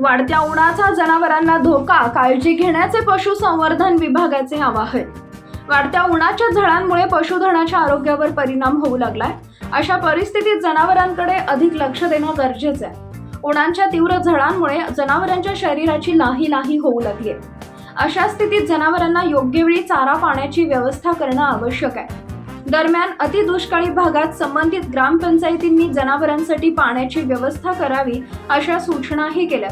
वाढत्या उन्हाचा जनावरांना धोका काळजी घेण्याचे पशुसंवर्धन विभागाचे आवाहन. वाढत्या उन्हाच्या झळांमुळे पशुधनाच्या आरोग्यावर परिणाम होऊ लागलाय. अशा परिस्थितीत जनावरांकडे अधिक लक्ष देणं गरजेचं आहे. उन्हाच्या तीव्र झळांमुळे जनावरांच्या शरीराची लाही लाही होऊ लागली अशा स्थितीत जनावरांना योग्य वेळी चारा पाण्याची व्यवस्था करणं आवश्यक आहे. दरम्यान अतिदुष्काळी भागात संबंधित ग्रामपंचायतींनी जनावरांसाठी पाण्याची व्यवस्था करावी अशा सूचनाही केल्या.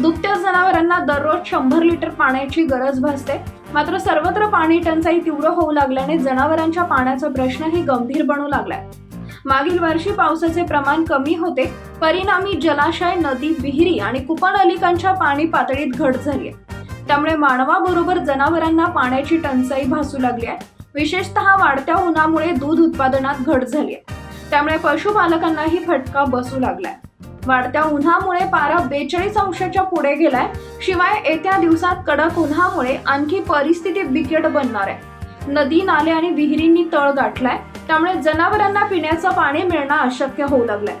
दुभत्या जनावरांना दररोज शंभर लिटर पाण्याची गरज भासते. मात्र सर्वत्र पाणी टंचाई तीव्र होऊ लागल्याने जनावरांच्या पाण्याचा प्रश्नही गंभीर बनू लागलाय. मागील वर्षी पावसाचे प्रमाण कमी होते. परिणामी जलाशय नदी विहिरी आणि कुपनलिकांच्या पाणी पातळीत घट झाली आहे त्यामुळे मानवाबरोबर जनावरांना पाण्याची टंचाई भासू लागली आहे. विशेषतः वाढत्या उन्हामुळे दूध उत्पादनात घट झाली आहे. त्यामुळे पशुपालकांनाही फटका बसू लागलाय. वाढत्या उन्हामुळे पारा बेचाळीस अंशाच्या पुढे गेलाय. शिवाय येत्या दिवसात कडक उन्हामुळे आणखी परिस्थिती बिकट बनणार आहे. नदी नाले आणि विहिरींनी तळ गाठलाय. त्यामुळे जनावरांना पिण्याचं पाणी मिळणं अशक्य होऊ लागलंय.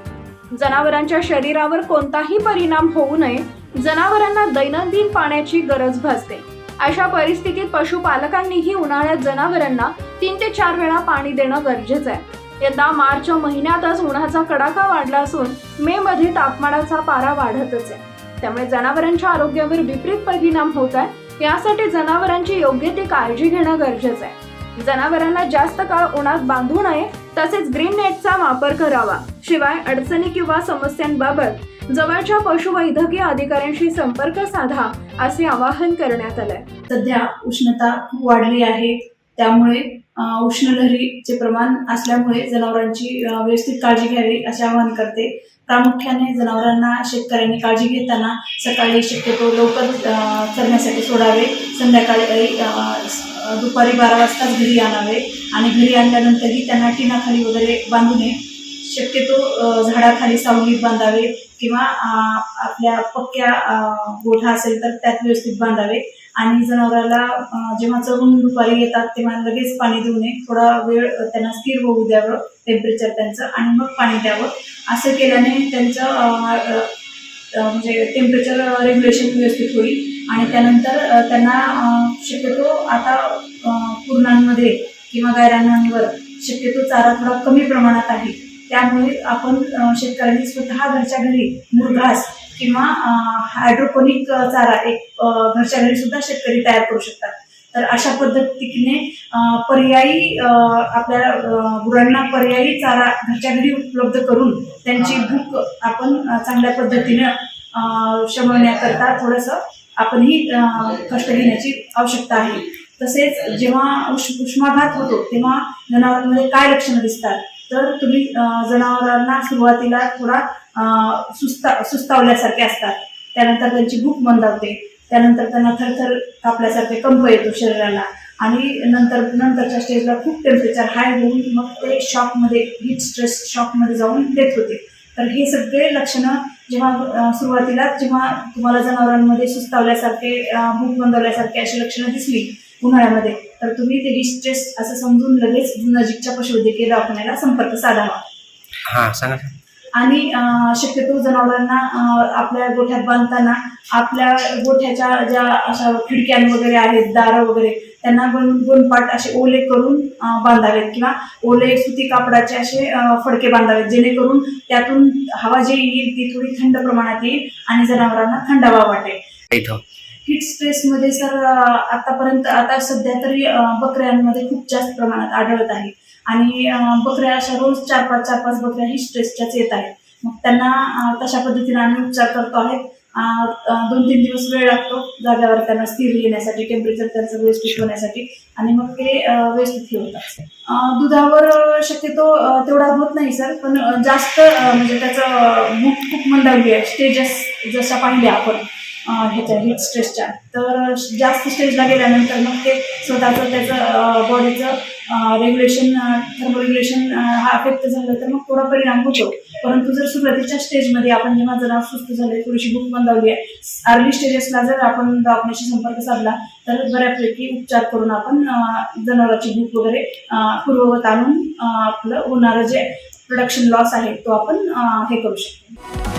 जनावरांच्या शरीरावर कोणताही परिणाम होऊ नये. जनावरांना दैनंदिन पाण्याची गरज भासते. अशा परिस्थितीत पशुपालकांनीही उन्हाळ्यात जनावरांना तीन ते चार वेळा पाणी देणं गरजेचं आहे. यंदा मार्च महिन्यातच उन्हाचा कडाका वाढला असून मे मध्ये तापमानाचा पारा वाढतच आहे. त्यामुळे जनावरांच्या आरोग्यावर विपरीत परिणाम होत आहे. यासाठी जनावरांची योग्य ती काळजी घेणं गरजेचं आहे. जनावरांना जास्त काळ उन्हात बांधू नये तसेच ग्रीन नेटचा वापर करावा. शिवाय अडचणी किंवा समस्यांबाबत जवळच्या पशुवैद्यकीय अधिकाऱ्यांशी संपर्क साधा असे आवाहन करण्यात आलंय. सध्या उष्णता खूप वाढली आहे. त्यामुळे उष्णलहरीचे प्रमाण असल्यामुळे जनावरांची व्यवस्थित काळजी घ्यावी असे आवाहन करते. प्रामुख्याने जनावरांना शेतकऱ्यांनी काळजी घेताना सकाळी शक्यतो लवकर करण्यासाठी चरण्यासाठी सोडावे. संध्याकाळी दुपारी बारा वाजताच घरी आणावे आणि घरी आणल्यानंतरही त्यांना टिनाखाली वगैरे बांधू नये. शक्यतो झाडाखाली सावलीत बांधावे. किंवा आपल्या पक्क्या गोठा असेल तर त्यात व्यवस्थित बांधावे. आणि जनावराला जेव्हा चरून दुपारी येतात तेव्हा लगेच पाणी देऊ नये. थोडा वेळ त्यांना स्थिर होऊ द्यावं टेम्परेचर त्यांचं आणि मग पाणी द्यावं. असं केल्याने त्यांचं म्हणजे टेम्परेचर रेग्युलेशन व्यवस्थित होईल. आणि त्यानंतर त्यांना शक्यतो आता पूर्णांमध्ये किंवा गायरानांवर शक्यतो चारा थोडा कमी प्रमाणात आहे. त्यामुळे आपण शेतकऱ्यांनी स्वतः घरच्या घरी मुरघास किंवा हायड्रोपोनिक चारा एक घरच्या घरी सुद्धा शेतकरी तयार करू शकतात. तर अशा पद्धतीने पर्यायी आपल्या गुरांना पर्यायी चारा घरच्या घरी उपलब्ध करून त्यांची भूक आपण चांगल्या पद्धतीनं शमवण्याकरता थोडंसं आपणही कष्ट घेण्याची आवश्यकता आहे. तसेच जेव्हा उष्माघात होतो तेव्हा जनावरांमध्ये काय लक्षणं दिसतात? तर तुम्ही जनावरांना सुरुवातीला थोडा सुस्ता सुस्तावल्यासारखे असतात. त्यानंतर त्यांची भूक मंदावते. त्यानंतर त्यांना थरथर कापल्यासारखे कंप येतो शरीराला. आणि नंतर नंतरच्या स्टेजला खूप टेम्परेचर हाय होऊन मग ते शॉकमध्ये हीट स्ट्रेस शॉकमध्ये जाऊन डेथ होते. तर हे सगळे लक्षणं जेव्हा सुरुवातीला जेव्हा तुम्हाला जनावरांमध्ये सुस्तावल्यासारखे भूक मंदावल्यासारखे अशी लक्षणं दिसली उन्हाळ्यामध्ये. तर तुम्ही ते हीट स्ट्रेस असं समजून लगेच नजीकच्या पशुवैद्यकीय दवाखान्याला संपर्क साधावा. हा सांगा आणि शक्यतो जनावरांना आपल्या गोठ्यात बांधताना आपल्या गोठ्याच्या ज्या अशा खिडक्यां वगैरे आहेत दारं वगैरे त्यांना गोन गोनपाट असे ओले करून बांधावेत किंवा ओले सुती कापडाचे असे फडके बांधावेत जेणेकरून त्यातून हवा जी येईल ती थोडी थंड प्रमाणात येईल आणि जनावरांना थंडावा वाटेल. हिट स्ट्रेसमध्ये सर आतापर्यंत आता सध्या तरी बकऱ्यांमध्ये खूप जास्त प्रमाणात आढळत आहे. आणि बकऱ्या अशा रोज चार पाच चार पाच बकऱ्या ही स्ट्रेसच्याच येत आहेत. मग त्यांना तशा पद्धतीने आम्ही उपचार करतो आहेत दोन तीन दिवस वेळ लागतो जाग्यावर त्यांना स्थिर येण्यासाठी टेम्परेचर त्यांचं व्यवस्थित होण्यासाठी आणि मग ते व्यवस्थित हे होतात दुधावर शक्यतो तेवढा होत नाही सर. पण जास्त म्हणजे त्याचं भूक खूप मंदावली आहे. स्टेजेस जशा पाहिल्या आपण. ह्याच्या हिट स्ट्रेसच्या तर जास्त स्टेजला गेल्यानंतर मग ते स्वतःचं त्याचं बॉडीचं रेग्युलेशन थर्मोरेग्युलेशन हा अफेक्ट झालं तर मग थोडा परिणाम होतो. परंतु जर सुरुवातीच्या स्टेजमध्ये आपण जेव्हा जरा सुस्त झाले थोडीशी भूक बंदावली आहे अर्ली स्टेजेसला जर आपण दवाखान्याशी संपर्क साधला तर बऱ्यापैकी उपचार करून आपण जनावराची भूक वगैरे पूर्ववत आणून आपलं होणारं जे प्रोडक्शन लॉस आहे तो आपण हे करू शकतो.